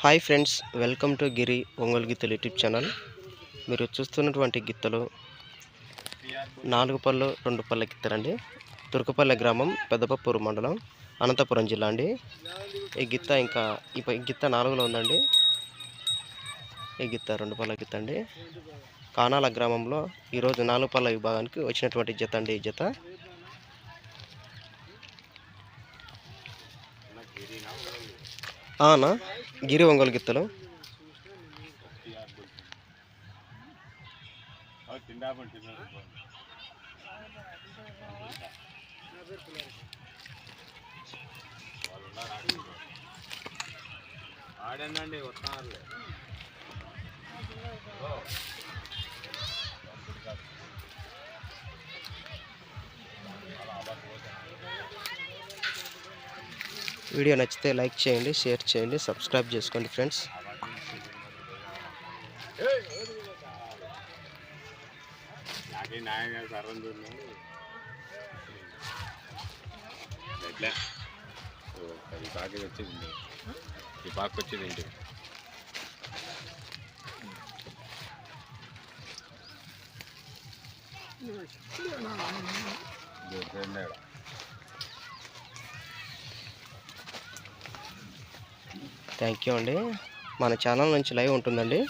Hi friends welcome to Giri Ongole గిత్తలు YouTube channel. మీరు చూస్తున్నటువంటి గిత్తలు నాలుగు పళ్ళు రెండు పళ్ళ గిత్తలండి తుర్కపల్లె గ్రామం పెద్దపప్పూరు మండలం అనంతపురం జిల్లా అండి. ఈ గిత్త ఇంకా ఈ ఈ గిత్త నాలుగులో ఉందండి. ఈ గిత్త రెండు పళ్ళ గిత్త అండి. కానాల గ్రామంలో ఈరోజు నాలుగు పళ్ళ విభాగానికి వచ్చినటువంటి జత అండి ఈ జత. ఆనా? గిరి ఒంగోలు గిత్తలు. ఆడండి వస్తున్నారు వీడియో నచ్చితే లైక్ చేయండి షేర్ చేయండి సబ్స్క్రైబ్ చేసుకోండి ఫ్రెండ్స్. ఈ పాకి వచ్చింది ఈ పాకి థ్యాంక్ యూ అండి. మన ఛానల్ నుంచి లైవ్ ఉంటుందండి.